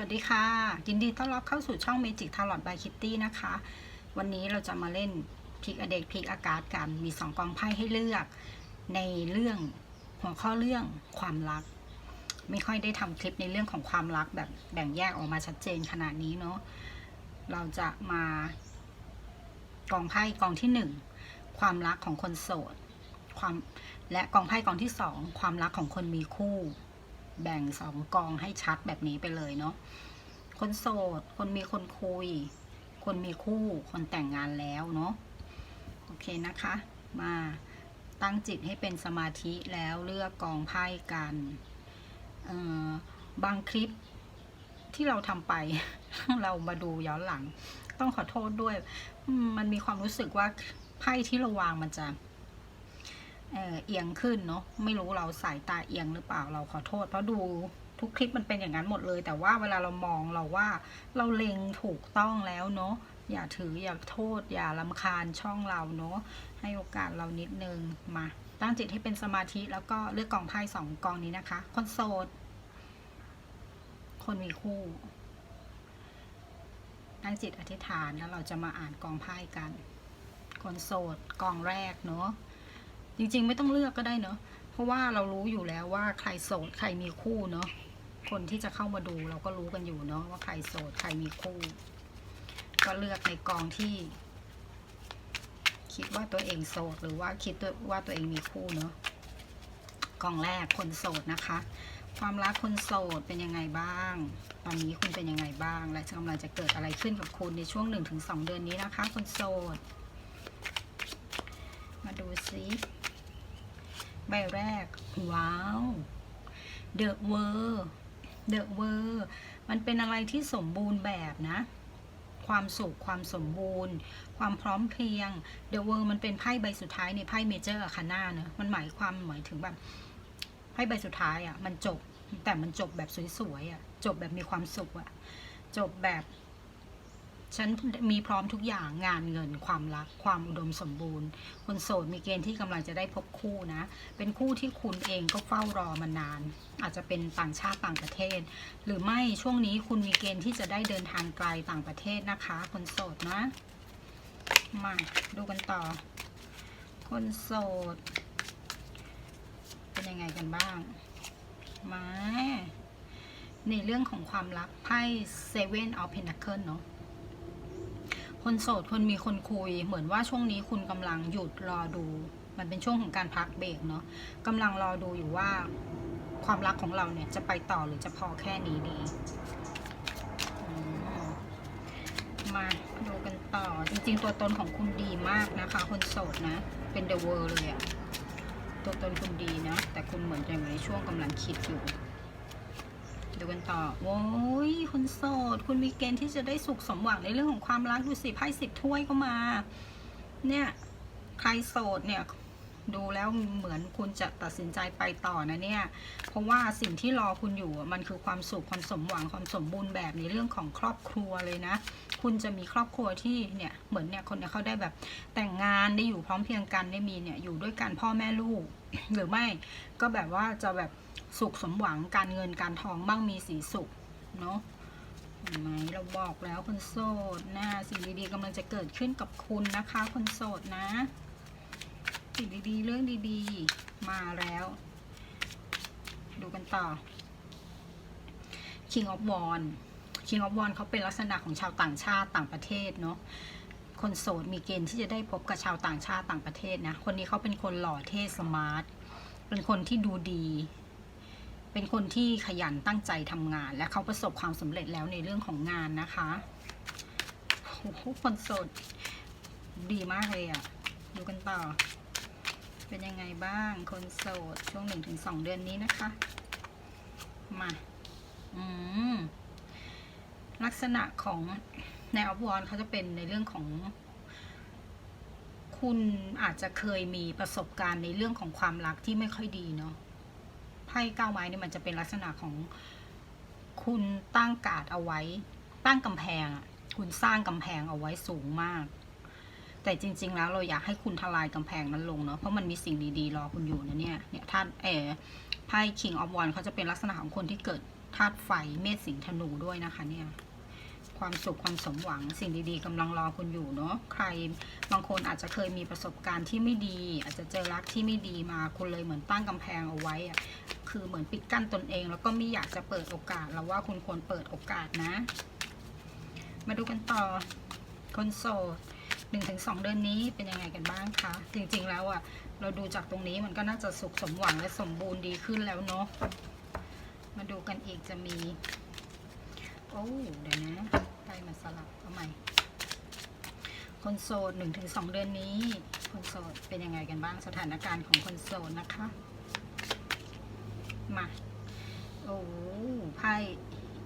สวัสดีค่ะ ยินดีต้อนรับเข้าสู่ช่อง Magic Tarot by Kitty นะคะ วันนี้เราจะมาเล่นพิกอเด็กพิกอากาศกัน มีสองกองไพ่ให้เลือก ในเรื่องหัวข้อเรื่องความรัก ไม่ค่อยได้ทำคลิปในเรื่องของความรักแบบแบ่งแยกออกมาชัดเจนขนาดนี้เนาะ เราจะมากองไพ่กองที่หนึ่งความรักของคนโสด ความและกองไพ่กองที่สองความรักของคนมีคู่ แบ่งสองกองให้ชัดแบบนี้ไปเลยเนาะคนโสด คนมีคนคุย คนมีคู่คนแต่งงานแล้วเนาะโอเคนะคะ มาตั้งจิตให้เป็นสมาธิแล้วเลือกกองไพ่กันเออบางคลิปที่เราทำไป เรามาดูย้อนหลัง ต้องขอโทษด้วย มันมีความรู้สึกว่าไพ่ที่เราวางมันจะ เออเอียงขึ้นเนาะไม่รู้เราสายตาเอียงหรือเปล่าเราขอโทษ เพราะดูทุกคลิปมันเป็นอย่างนั้นหมดเลย แต่ว่าเวลาเรามองเราว่าเราเล็งถูกต้องแล้วเนาะอย่าถืออย่าโทษ อย่าลำคาญช่องเราเนาะให้โอกาสเรานิดนึงมาตั้งจิตให้เป็นสมาธิแล้วก็เลือกกองไพ่สองกองนี้นะคะ คนโสด คนมีคู่ ตั้งจิตอธิษฐานแล้วเราจะมาอ่านกองไพ่กัน คนโสดกองแรกเนาะ จริงๆ ไม่ต้องเลือกก็ได้เนอะเพราะว่าเรารู้อยู่แล้วว่าใครโสดใครมีคู่เนอะคนที่จะเข้ามาดูเราก็รู้กันอยู่เนาะว่าใครโสดใครมีคู่ ก็เลือกในกองที่ คิดว่าตัวเองโสดหรือว่าคิดว่าตัวเองมีคู่เนอะกองแรกคนโสดนะคะ ความรักคนโสดเป็นยังไงบ้าง ตอนนี้คุณเป็นยังไงบ้าง และกำลังจะเกิดอะไรขึ้นกับคุณในช่วง 1-2 เดือนนี้นะคะ คนโสด มาดูซิ ใบแรก ว้าว The World The World มันเป็นอะไรที่สมบูรณ์แบบนะ ความสุข ความสมบูรณ์ ความพร้อมเพรียง The World มันเป็นไพ่ใบสุดท้ายในไพ่เมเจอร์คาน่าเนอะมันหมายความหมายถึงแบบไพ่ใบสุดท้ายอะ่ะ มันจบแต่มันจบแบบสวยๆอะ่ะ จบแบบมีความสุขอะ่ะ จบแบบ ฉันมีพร้อมทุกอย่างงานเงินความรักความอุดมสมบูรณ์ คนโสดมีเกณฑ์ที่กำลังจะได้พบคู่นะ เป็นคู่ที่คุณเองก็เฝ้ารอมานาน อาจจะเป็นต่างชาติต่างประเทศ หรือไม่ช่วงนี้คุณมีเกณฑ์ที่จะได้เดินทางไกลต่างประเทศนะคะ คนโสดนะ มาดูกันต่อ คนโสด เป็นยังไงกันบ้าง มาในเรื่องของความรักไพ่ Seven of Pentacles เนาะ คนโสดคนมีคนคุย เหมือนว่าช่วงนี้คุณกำลังหยุดรอดู มันเป็นช่วงของการพักเบรกเนาะกำลังรอดูอยู่ว่าความรักของเราเนี่ยจะไปต่อหรือจะพอแค่นี้ดี มาดูกันต่อจริงๆ ตัวตนของคุณดีมากนะคะ คนโสดนะ เป็นเดอะเวิร์เลยอะตัวตนคุณดีนะ แต่คุณเหมือนจะอยู่ในช่วงกำลังคิดอยู่ กันต่อ โอ้ยคุณโสด คุณมีเกณฑ์ที่จะได้สุขสมหวังในเรื่องของความรักดูสิไพ่สิบถ้วยก็มา เนี่ย ใครโสดเนี่ย ดูแล้วเหมือนคุณจะตัดสินใจไปต่อนะเนี่ย เพราะว่าสิ่งที่รอคุณอยู่มันคือความสุขความสมหวังความสมบูรณ์แบบในเรื่องของครอบครัวเลยนะ คุณจะมีครอบครัวที่เนี่ยเหมือนเนี่ยคนเนี่ยเขาได้แบบแต่งงานได้อยู่พร้อมเพรียงกันได้มีเนี่ยอยู่ด้วยกันพ่อแม่ลูก หรือไม่ก็แบบว่าจะแบบสุขสมหวังการเงินการทองบ้างมีสีสุขเนาะเห็นไหมเราบอกแล้วคนโสดนะสิ่งดีๆกำลังจะเกิดขึ้นกับคุณนะคะคนโสดนะ สิ่งดีๆเรื่องดีๆมาแล้ว ดูกันต่อ King of w a n King of w a n เขาเป็นลักษณะของชาวต่างชาติต่างประเทศเนาะ คนโสดมีเกณฑ์ที่จะได้พบกับชาวต่างชาติต่างประเทศนะ คนนี้เขาเป็นคนหล่อเท่สมาร์ท เป็นคนที่ดูดี เป็นคนที่ขยันตั้งใจทำงาน และเขาประสบความสำเร็จแล้วในเรื่องของงานนะคะโอ้โหคนโสดดีมากเลยอะ่ะดูกันต่อ เป็นยังไงบ้าง คนโสดช่วงหนึ่งถึงสองเดือนนี้นะคะ มา อืม ลักษณะของ ในออฟวอนเขาจะเป็นในเรื่องของ คุณอาจจะเคยมีประสบการณ์ในเรื่องของความรักที่ไม่ค่อยดีเนาะไพ่เก้าไม้เนี่ยมันจะเป็นลักษณะของคุณตั้งกาดเอาไว้ ตั้งกำแพงอะคุณสร้างกำแพงเอาไว้สูงมาก แต่จริง ๆ แล้วเราอยากให้คุณทลายกำแพงนั้นลงเนาะเพราะมันมีสิ่งดีๆรอคุณอยู่นะเนี่ยเนี่ยถ้าเออไพ่ King of Wands เขาจะเป็นลักษณะของคนที่เกิดธาตุไฟเมษสิงห์ธนูด้วยนะคะเนี่ย ความสุขความสมหวัง สิ่งดีๆกำลังรอคุณอยู่เนาะใครบางคนอาจจะเคยมีประสบการณ์ที่ไม่ดี อาจจะเจอรักที่ไม่ดีมาคุณเลยเหมือนตั้งกำแพงเอาไว้อะคือเหมือนปิดกั้นตนเอง แล้วก็ไม่อยากจะเปิดโอกาสแล้วว่าคุณควรเปิดโอกาสนะ มาดูกันต่อคนโสดหนึ่งถึงสองเดือนนี้เป็นยังไงกันบ้างคะ จริงๆแล้วอะ เราดูจากตรงนี้มันก็น่าจะสุขสมหวังและสมบูรณ์ดีขึ้นแล้วเนาะ มาดูกันอีกจะมี โอ้ เดี๋ยวนะ ไปมาสลับเอาใหม่ คนโสดหนึ่งถึงสองเดือนนี้ คนโสดเป็นยังไงกันบ้างสถานการณ์ของคนโสดนะคะ มา โอ้ไพ่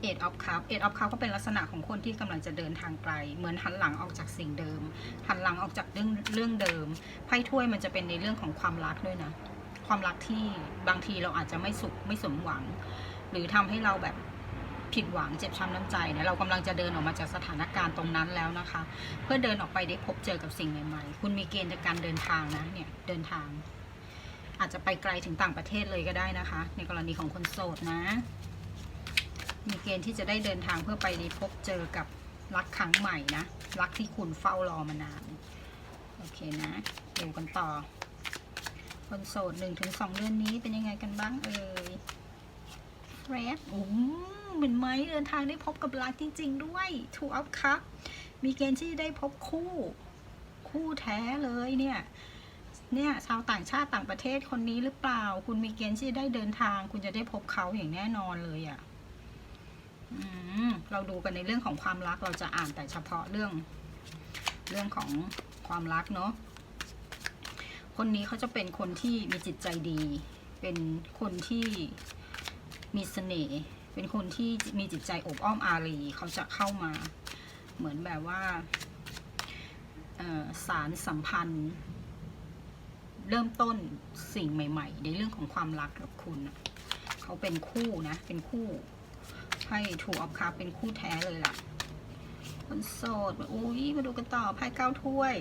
เอ็ดออฟคัพเอ็ดออฟคัพก็เป็นลักษณะของคนที่กำลังจะเดินทางไกล เหมือนหันหลังออกจากสิ่งเดิม หันหลังออกจากเรื่องเรื่องเดิม ไพ่ถ้วยมันจะเป็นในเรื่องของความรักด้วยนะ ความรักที่บางทีเราอาจจะไม่สุขไม่สมหวัง หรือทำให้เราแบบ ผิดหวังเจ็บช้ำน้ำใจเนี่ยเรากำลังจะเดินออกมาจากสถานการณ์ตรงนั้นแล้วนะคะ เพื่อเดินออกไปได้พบเจอกับสิ่งใหม่ๆ คุณมีเกณฑ์ในการเดินทางนะเนี่ยเดินทาง อาจจะไปไกลถึงต่างประเทศเลยก็ได้นะคะ ในกรณีของคนโสดนะ มีเกณฑ์ที่จะได้เดินทางเพื่อไปได้พบเจอกับรักครั้งใหม่นะรักที่คุณเฝ้ารอมานานโอเคนะดูกันต่อ คนโสดหนึ่งถึงสองเดือนนี้เป็นยังไงกันบ้างเอ่ยแรดโอ้ เป็นไหมเดินทางได้พบกับรักจริง ๆ ด้วยถูกอัพครับ มีเกณฑ์ที่ได้พบคู่ คู่แท้เลยเนี่ยเนี่ยชาวต่างชาติต่างประเทศคนนี้หรือเปล่า คุณมีเกณฑ์ที่ได้เดินทาง คุณจะได้พบเขาอย่างแน่นอนเลยอะ่ะเราดูกันในเรื่องของความรักเราจะอ่านแต่เฉพาะเรื่อง เรื่องของความรักเนาะคนนี้เขาจะเป็นคนที่มีจิตใจดี เป็นคนที่มีเสน่ห์ เป็นคนที่มีจิตใจอบอ้อมอารีเขาจะเข้ามา เหมือนแบบว่าสารสัมพันธ์ เริ่มต้นสิ่งใหม่ ๆ ในเรื่องของความรักกับคุณเขาเป็นคู่นะ เป็นคู่ไพ่ถูกออฟคัพเป็นคู่แท้เลยล่ะ คนโสดอุ้ยมาดูกันต่อไพ่เก้าถ้วย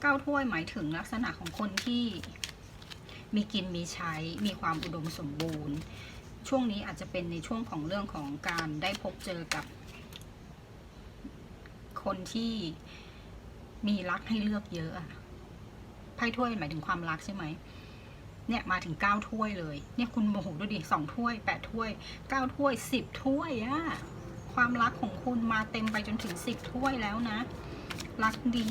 เก้าถ้วยหมายถึงลักษณะของคนที่มีกินมีใช้มีความอุดมสมบูรณ์ ช่วงนี้อาจจะเป็นในช่วงของเรื่องของการได้พบเจอกับ คนที่มีรักให้เลือกเยอะอะไพ่ถ้วยหมายถึงความรักใช่ไหมเนี่ยมาถึงเก้าถ้วยเลย เนี่ยคุณโมโหดูดิสองถ้วยแปดถ้วยเก้าถ้วยสิบถ้วยอะความรักของคุณมาเต็มไปจนถึงสิบถ้วยแล้วนะ รักดี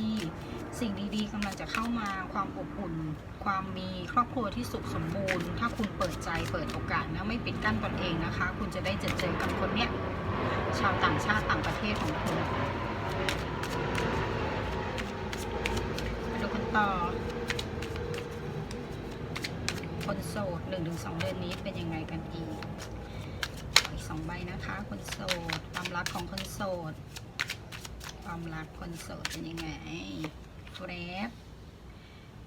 สิ่งดีๆกำลังจะเข้ามาความอบอุ่น ความมีครอบครัวที่สุขสมบูรณ์ ถ้าคุณเปิดใจเปิดโอกาสนะไม่ปิดกั้นตนเองนะคะ คุณจะได้เจอเจอกับคนเนี้ยชาวต่างชาติต่างประเทศของคุณมาดูกันต่อ คนโสดหนึ่งถึงสองเดือนนี้เป็นยังไงกันอีกอีกสองใบนะคะ คนโสดความรักของคนโสด ความรักคนโสดเป็นยังไงแรป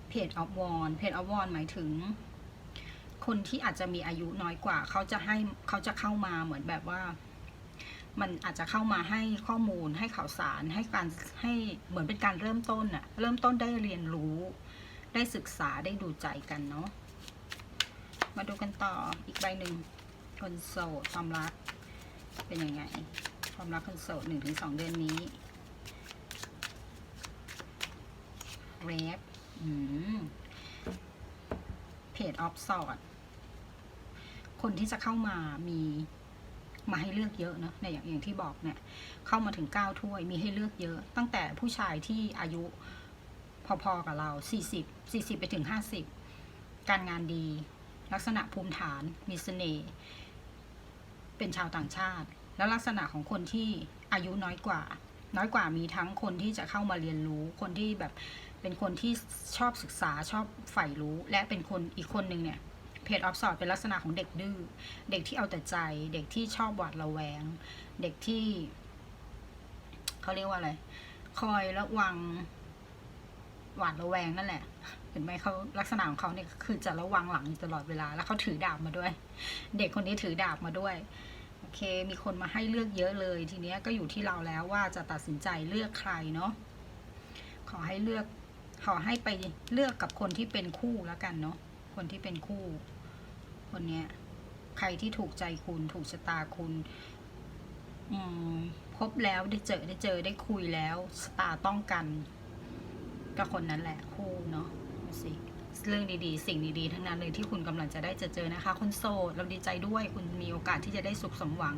เพจออฟวอนเพจออฟวอนหมายถึง คนที่อาจจะมีอายุน้อยกว่า เขาจะให้เขาจะเข้ามาเหมือนแบบว่า มันอาจจะเข้ามาให้ข้อมูลให้ข่าวสารให้การให้เหมือนเป็นการเริ่มต้นอะเริ่มต้นได้เรียนรู้ ได้ศึกษาได้ดูใจกันเนาะมาดูกันต่ออีกใบหนึ่งคนโสดความรักเป็นยังไง ความรักคนโสดหนึ่งถึงสองเดือนนี้ เรฟเพจออฟสอดคนที่จะเข้ามามีมาให้เลือกเยอะเนอะอย่างอย่างที่บอกเนี่ย เข้ามาถึงเก้าถ้วยมีให้เลือกเยอะ ตั้งแต่ผู้ชายที่อายุพอๆกับเราสี่สิบสี่สิบไปถึงห้าสิบการงานดี ลักษณะภูมิฐาน มีเสน่ห์เป็นชาวต่างชาติ แล้วลักษณะของคนที่อายุน้อยกว่า น้อยกว่ามีทั้งคนที่จะเข้ามาเรียนรู้คนที่แบบ เป็นคนที่ชอบศึกษาชอบใฝ่รู้ และเป็นคนอีกคนหนึ่งเนี่ยเพจออฟสอดเป็นลักษณะของเด็กดื้อเด็กที่เอาแต่ใจ เด็กที่ชอบหวาดระแวง เด็กที่เขาเรียกว่าอะไร คอยระวังหวาดระแวงนั่นแหละ เห็นไหมเขาลักษณะของเขาเนี่ยคือจะระวังหลังตลอดเวลา แล้วเขาถือดาบมาด้วย เด็กคนนี้ถือดาบมาด้วยโอเค มีคนมาให้เลือกเยอะเลย ทีเนี้ยก็อยู่ที่เราแล้วว่าจะตัดสินใจเลือกใครเนาะขอให้เลือก ขอให้ไปเลือกกับคนที่เป็นคู่แล้วกันเนาะคนที่เป็นคู่ คนเนี้ย ใครที่ถูกใจคุณถูกชะตาคุณอืมพบแล้วได้เจอได้เจอได้คุยแล้วชะตาต้องกันก็คนนั้นแหละคู่เนาะสิเรื่องดีๆ สิ่งดีๆ ทั้งนั้นเลยที่คุณกำลังจะได้จอเจอนะคะ คนโสดเราดีใจด้วยคุณมีโอกาสที่จะได้สุขสมหวัง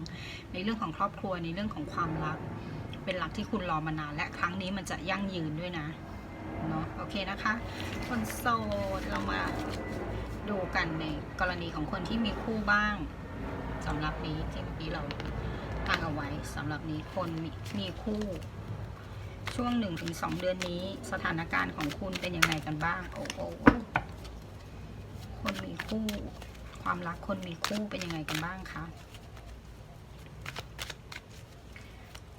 ในเรื่องของครอบครัวในเรื่องของความรัก เป็นรักที่คุณรอมานานและครั้งนี้มันจะยั่งยืนด้วยนะ เนาะโอเคนะคะ คนโสดเรามาดูกันในกรณีของคนที่มีคู่บ้างสำหรับนี้ที่เมื่อกี้เราตั้งเอาไว้สำหรับนี้คนมีมีคู่ ช่วงหนึ่งถึงสองเดือนนี้ สถานการณ์ของคุณเป็นยังไงกันบ้าง โอ้โหคนมีคู่ ความรักคนมีคู่เป็นยังไงกันบ้างคะ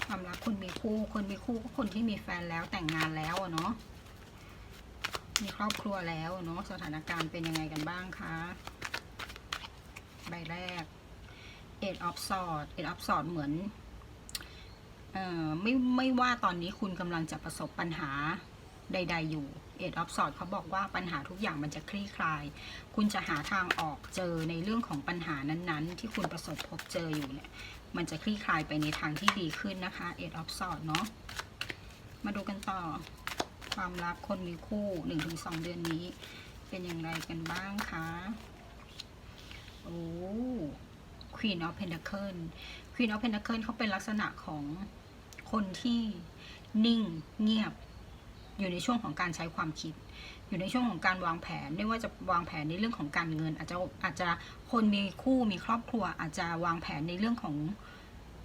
ความรักคนมีคู่ คนมีคู่ก็คนที่มีแฟนแล้วแต่งงานแล้วอะเนาะ มีครอบครัวแล้วเนาะสถานการณ์เป็นยังไงกันบ้างคะ ใบแรก Eight of Swords Eight of Sword เหมือนเอ่อไม่ไม่ว่าตอนนี้คุณกำลังจะประสบปัญหาใด ๆ อยู่ Eight of Sword เขาบอกว่าปัญหาทุกอย่างมันจะคลี่คลาย คุณจะหาทางออกเจอในเรื่องของปัญหานั้นๆ ที่คุณประสบพบเจออยู่เนี่ย มันจะคลี่คลายไปในทางที่ดีขึ้นนะคะ Eight of Sword เนาะมาดูกันต่อ ความรักคนมีคู่1-2เดือนนี้ เป็นอย่างไรกันบ้างคะโอ้ Queen of Pentacle Queen of Pentacle เขาเป็นลักษณะของคนที่นิ่งเงียบ อยู่ในช่วงของการใช้ความคิด อยู่ในช่วงของการวางแผนไม่ว่าจะวางแผนในเรื่องของการเงิน อาจจะอาจจะคนมีคู่มีครอบครัว อาจจะวางแผนในเรื่องของ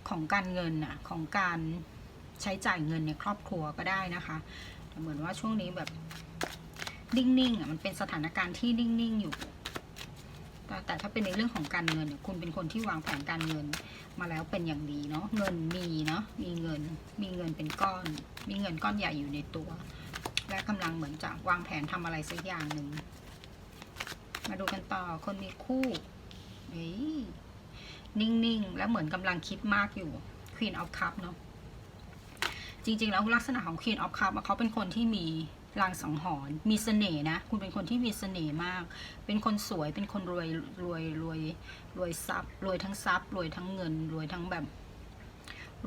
ของการเงินน่ะของการใช้จ่ายเงินในครอบครัวก็ได้นะคะ เหมือนว่าช่วงนี้แบบนิ่งๆอะมันเป็นสถานการณ์ที่นิ่งๆอยู่ แต่แต่ถ้าเป็นในเรื่องของการเงินเนี่ยคุณเป็นคนที่วางแผนการเงินมาแล้วเป็นอย่างดีเนาะเงินมีเนาะมีเงิน มีเงินเป็นก้อน มีเงินก้อนใหญ่อยู่ในตัว และกำลังเหมือนจะวางแผนทำอะไรสักอย่างหนึ่งมาดูกันต่อคนมีคู่นิ่งๆ แล้วเหมือนกำลังคิดมากอยู่ Queen of Cup เนาะ จริงๆ แล้วลักษณะของ Queen of Cup อะเขาเป็นคนที่มีลางสังหรณ์มีเสน่ห์นะ คุณเป็นคนที่มีเสน่ห์มาก เป็นคนสวยเป็นคนรวยรวยรวยรวยทรัพย์รวยทั้งทรัพย์รวยทั้งเงินรวยทั้งแบบ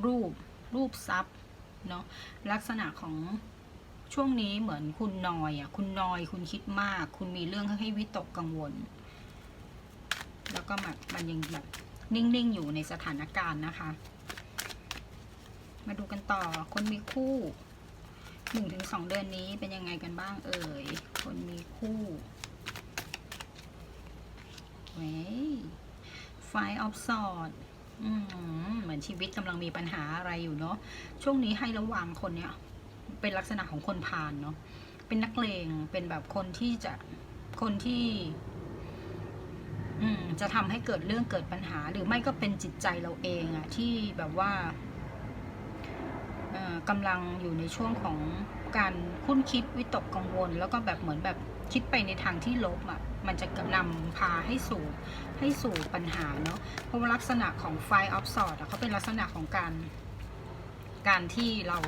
รูปรูปทรัพย์เนาะลักษณะของช่วงนี้เหมือนคุณนอยอะคุณนอยคุณคิดมาก คุณมีเรื่องให้วิตกกังวล แล้วก็มันยังแบบนิ่งๆอยู่ในสถานการณ์นะคะ มาดูกันต่อ คนมีคู่หนึ่งถึงสองเดือนนี้เป็นยังไงกันบ้างเอ่ย คนมีคู่เว้ย Five of Swords อืมเหมือนชีวิตกำลังมีปัญหาอะไรอยู่เนาะ ช่วงนี้ให้ระวังคนเนี้ย เป็นลักษณะของคนพาลเนาะ เป็นนักเลง เป็นแบบคนที่จะ คนที่จะทำให้เกิดเรื่องเกิดปัญหา หรือไม่ก็เป็นจิตใจเราเองอะที่แบบว่า กำลังอยู่ในช่วงของการคุ้นคิดวิตกกังวล แล้วก็แบบเหมือนแบบคิดไปในทางที่ลบอะมันจะนำพาให้สู่ให้สู่ปัญหาเนาะเพราะลักษณะของ Five of Swords อะเขาเป็นลักษณะของการ การที่เรา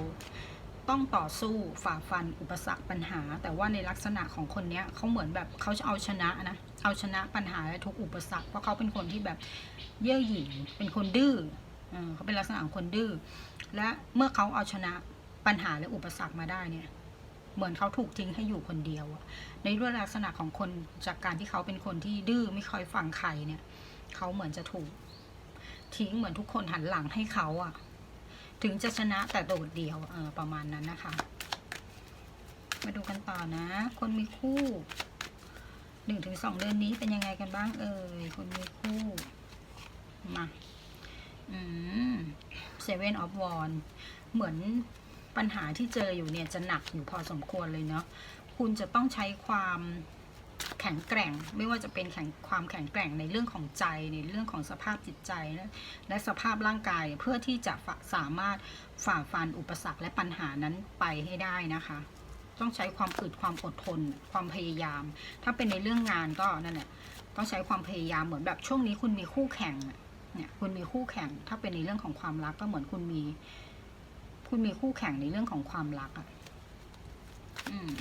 ต้องต่อสู้ฝ่าฟันอุปสรรคปัญหา แต่ว่าในลักษณะของคนเนี้ยเขาเหมือนแบบเขาจะเอาชนะนะเอาชนะปัญหาและทุกอุปสรรคเพราะเขาเป็นคนที่แบบเย่อหยิ่งเป็นคนดื้อ เขาเป็นลักษณะของคนดื้อ และเมื่อเขาเอาชนะปัญหาและอุปสรรคมาได้เนี่ย เหมือนเขาถูกทิ้งให้อยู่คนเดียวในด้วยลักษณะของคนจากการที่เขาเป็นคนที่ดื้อไม่ค่อยฟังใครเนี่ย เขาเหมือนจะถูกทิ้งเหมือนทุกคนหันหลังให้เขาอะถึงจะชนะแต่โดดเดียวประมาณนั้นนะคะ มาดูกันต่อนะ คนมีคู่หนึ่งถึงสองเดือนนี้เป็นยังไงกันบ้างเอ่ยคนมีคู่มา อืม Seven of Wands เหมือนปัญหาที่เจออยู่เนี่ยจะหนักอยู่พอสมควรเลยเนาะคุณจะต้องใช้ความแข็งแกร่ง ไม่ว่าจะเป็นแข็งความแข็งแกร่งในเรื่องของใจในเรื่องของสภาพจิตใจและและสภาพร่างกายเพื่อที่จะสามารถฝ่าฟันอุปสรรคและปัญหานั้นไปให้ได้นะคะ ต้องใช้ความอึดความอดทน ความพยายาม ถ้าเป็นในเรื่องงานก็นั่นแหละต้องใช้ความพยายามเหมือนแบบช่วงนี้คุณมีคู่แข่งอะ เนี่ยคุณมีคู่แข่ง ถ้าเป็นในเรื่องของความรักก็เหมือนคุณมี คุณมีคู่แข่งในเรื่องของความรักอะ่ะอืม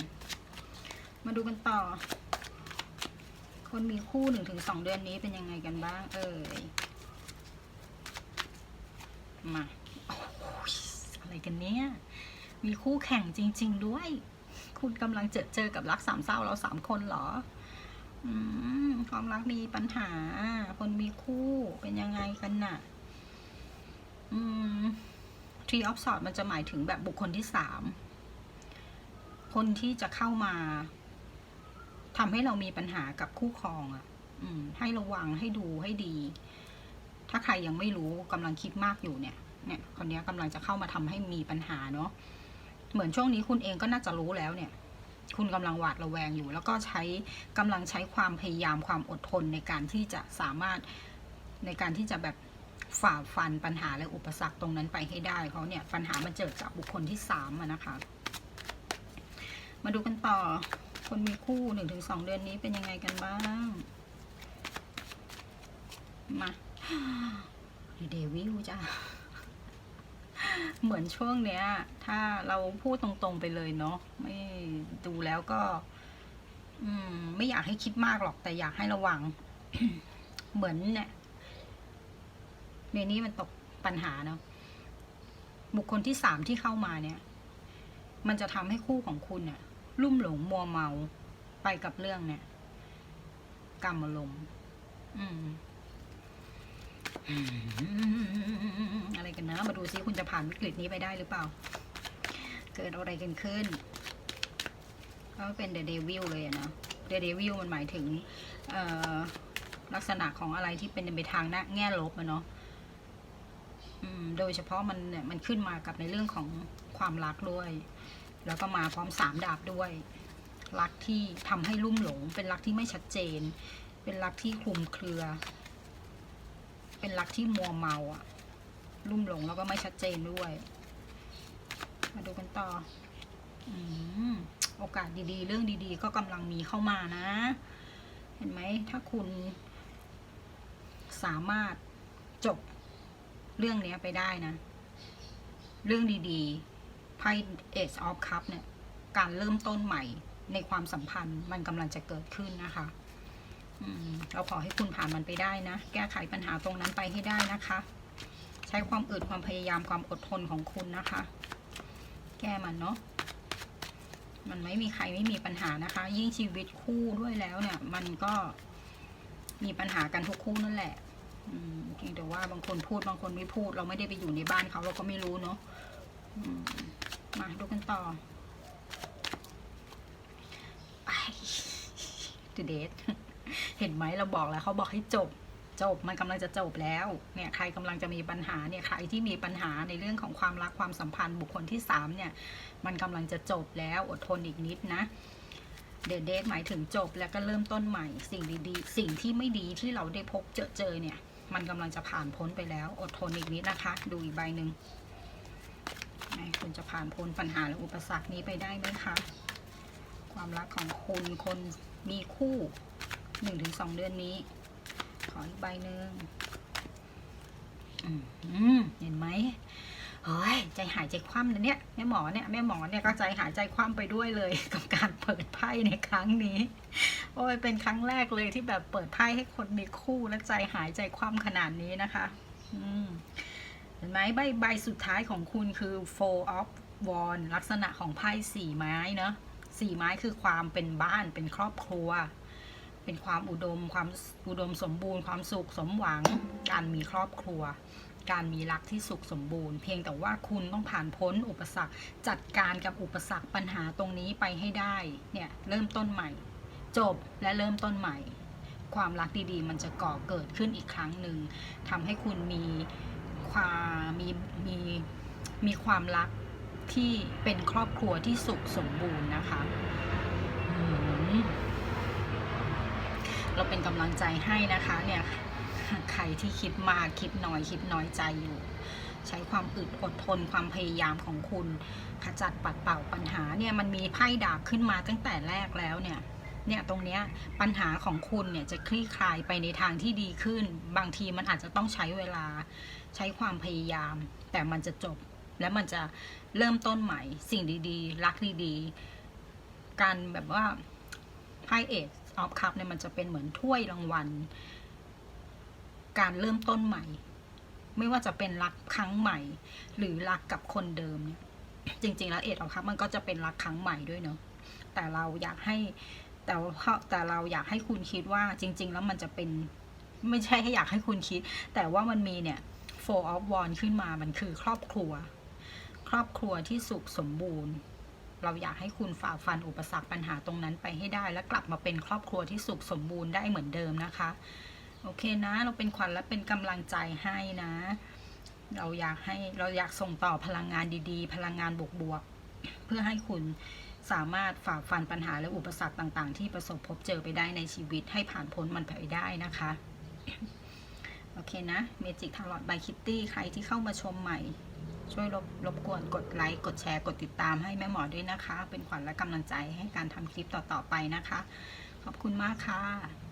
มาดูกันต่อ คนมีคู่หนึ่งถึงสองเดือนนี้เป็นยังไงกันบ้าง เอ่ย มาออะไรกันเนี่ย มีคู่แข่งจริง ๆ ด้วย คุณกำลังเจอเจอกับรักสามเศร้าเราสามคนเหรอ ความรักมีปัญหา คนมีคู่เป็นยังไงกันน่ะ อืม Tree of Swords มันจะหมายถึงแบบบุคคลที่สามคนที่จะเข้ามาทำให้เรามีปัญหากับคู่ครองอะ่ะ อืม ให้ระวังให้ดูให้ดี ถ้าใครยังไม่รู้กำลังคิดมากอยู่เนี่ย เนี่ยคนนี้กำลังจะเข้ามาทำให้มีปัญหาเนาะเหมือนช่วงนี้คุณเองก็น่าจะรู้แล้วเนี่ย คุณกำลังหวาดระแวงอยู่ แล้วก็ใช้กำลังใช้ความพยายามความอดทนในการที่จะสามารถในการที่จะแบบฝ่าฟันปัญหาและอุปสรรคตรงนั้นไปให้ได้เพราเนี่ยปัญหามันเกิดจากบุคคลที่สามนะคะ มาดูกันต่อ คนมีคู่หนึ่งถึงสองเดือนนี้เป็นยังไงกันบ้าง มาเดวิลจ้า เหมือนช่วงเนี้ย ถ้าเราพูดตรงๆไปเลยเนาะไม่ดูแล้วก็ อืม ไม่อยากให้คิดมากหรอกแต่อยากให้ระวัง เหมือนเนี่ยในนี้มันตกปัญหาเนาะบุคคลที่สามที่เข้ามาเนี่ย มันจะทำให้คู่ของคุณเนี่ยลุ่มหลงมัวเมาไปกับเรื่องเนี่ยกรรมลมอืม อะไรกันนะ มาดูซิคุณจะผ่านวิกฤตนี้ไปได้หรือเปล่า เกิดอะไรกันขึ้น ก็เป็นเด e เดวิลเลยนะเด e เดวิลมันหมายถึงลักษณะของอะไรที่เป็นไปทางน้าแง่ลบอะเนาะโดยเฉพาะมันเนี่ยมันขึ้นมากับในเรื่องของความรักด้วย แล้วก็มาพร้อมสามดาบด้วย รักที่ทำให้ลุ่มหลง เป็นรักที่ไม่ชัดเจน เป็นรักที่คลุมเครือ เป็นรักที่มัวเมาอะลุ่มหลงแล้วก็ไม่ชัดเจนด้วย มาดูกันต่ออืมโอกาสดีๆ เรื่องดีๆ ก็กำลังมีเข้ามานะ เห็นไหมถ้าคุณสามารถจบเรื่องนี้ไปได้นะ เรื่องดีๆไพ่ Ace of Cup เนี่ย การเริ่มต้นใหม่ในความสัมพันธ์มันกำลังจะเกิดขึ้นนะคะ เราขอให้คุณผ่านมันไปได้นะ แก้ไขปัญหาตรงนั้นไปให้ได้นะคะ ใช้ความอึดความพยายามความอดทนของคุณนะคะ แก้มันเนาะมันไม่มีใครไม่มีปัญหานะคะ ยิ่งชีวิตคู่ด้วยแล้วเนี่ย มันก็มีปัญหากันทุกคู่นั่นแหละอืมเพียงแต่ว่าบางคนพูดบางคนไม่พูด เราไม่ได้ไปอยู่ในบ้านเขาเราก็ไม่รู้เนาะมมาดูกันต่อไอ้ เห็นไหมเราบอกแล้วเขาบอกให้จบ จบมันกำลังจะจบแล้ว เนี่ยใครกำลังจะมีปัญหาเนี่ยใครที่มีปัญหาในเรื่องของความรักความสัมพันธ์บุคคลที่สามเนี่ยมันกำลังจะจบแล้วอดทนอีกนิดนะเดทเดทหมายถึงจบแล้วก็เริ่มต้นใหม่ สิ่งดีๆ สิ่งที่ไม่ดีที่เราได้พบเจอเจอเนี่ย มันกำลังจะผ่านพ้นไปแล้ว อดทนอีกนิดนะคะ ดูอีกใบหนึ่งคุณจะผ่านพ้นปัญหาและอุปสรรคนี้ไปได้ไหมคะ ความรักของคุณคนมีคู่ หนึ่งถึงสองเดือนนี้ ขออีกใบหนึ่งเห็นไหมเฮ้ยใจหายใจคว่ำนะเนี่ยแม่หมอเนี่ยแม่หมอเนี่ยก็ใจหายใจคว่ำไปด้วยเลย กับการเปิดไพ่ในครั้งนี้ โอ้ยเป็นครั้งแรกเลยที่แบบเปิดไพ่ให้คนมีคู่และใจหายใจคว่ำขนาดนี้นะคะ อืมเห็นไหมใบใบสุดท้ายของคุณคือ four of wands ลักษณะของไพ่สี่ไม้เนาะสี่ไม้คือความเป็นบ้านเป็นครอบครัว เป็นความอุดม ความอุดมสมบูรณ์ ความสุขสมหวัง การมีครอบครัว การมีรักที่สุขสมบูรณ์ เพียงแต่ว่าคุณต้องผ่านพ้นอุปสรรค จัดการกับอุปสรรคปัญหาตรงนี้ไปให้ได้ เนี่ยเริ่มต้นใหม่ จบและเริ่มต้นใหม่ ความรักดีๆ มันจะก่อเกิดขึ้นอีกครั้งหนึ่งทำให้คุณมีความมีมีมีความรักที่เป็นครอบครัวที่สุขสมบูรณ์นะคะ เราเป็นกำลังใจให้นะคะเนี่ยใครที่คิดมากคิดน้อยคิดน้อยใจอยู่ ใช้ความอึดอดทนความพยายามของคุณขจัดปัดเป่าปัญหาเนี่ยมันมีไพ่ดาบขึ้นมาตั้งแต่แรกแล้วเนี่ยเนี่ยตรงเนี้ยปัญหาของคุณเนี่ยจะคลี่คลายไปในทางที่ดีขึ้น บางทีมันอาจจะต้องใช้เวลาใช้ความพยายาม แต่มันจะจบและมันจะเริ่มต้นใหม่ สิ่งดีๆ รักดีๆ การแบบว่าไพ่เอ ส of cup เนี่ยมันจะเป็นเหมือนถ้วยรางวัล การเริ่มต้นใหม่ ไม่ว่าจะเป็นรักครั้งใหม่ หรือรักกับคนเดิมเนี่ยจริง ๆ แล้วเอ็ดออฟคัพมันก็จะเป็นรักครั้งใหม่ด้วยเนาะแต่เราอยากให้แต่ว่าแต่เราอยากให้คุณคิดว่าจริง ๆ แล้วมันจะเป็นไม่ใช่ให้อยากให้คุณคิด แต่ว่ามันมีเนี่ย four of w a n d ขึ้นมามันคือครอบครัว ครอบครัวที่สุขสมบูรณ์ เราอยากให้คุณฝ่าฟันอุปสรรคปัญหาตรงนั้นไปให้ได้ และกลับมาเป็นครอบครัวที่สุขสมบูรณ์ได้เหมือนเดิมนะคะ โอเคนะ เราเป็นขวัญและเป็นกำลังใจให้นะ เราอยากให้เราอยากส่งต่อพลังงานดีๆ พลังงานบวกๆเพื่อให้คุณสามารถฝ่าฟันปัญหาและอุปสรรคต่าง ๆ ที่ประสบพบเจอไปได้ในชีวิตให้ผ่านพ้นมันไปได้นะคะ โอเคนะเมจิกทาร์ลอตบายคิตตี้ใครที่เข้ามาชมใหม่ ช่วยรบรบกวนกดไลค์ กดแชร์ กดติดตามให้แม่หมอด้วยนะคะ เป็นขวัญและกำลังใจให้การทำคลิปต่อๆไปนะคะ ขอบคุณมากค่ะ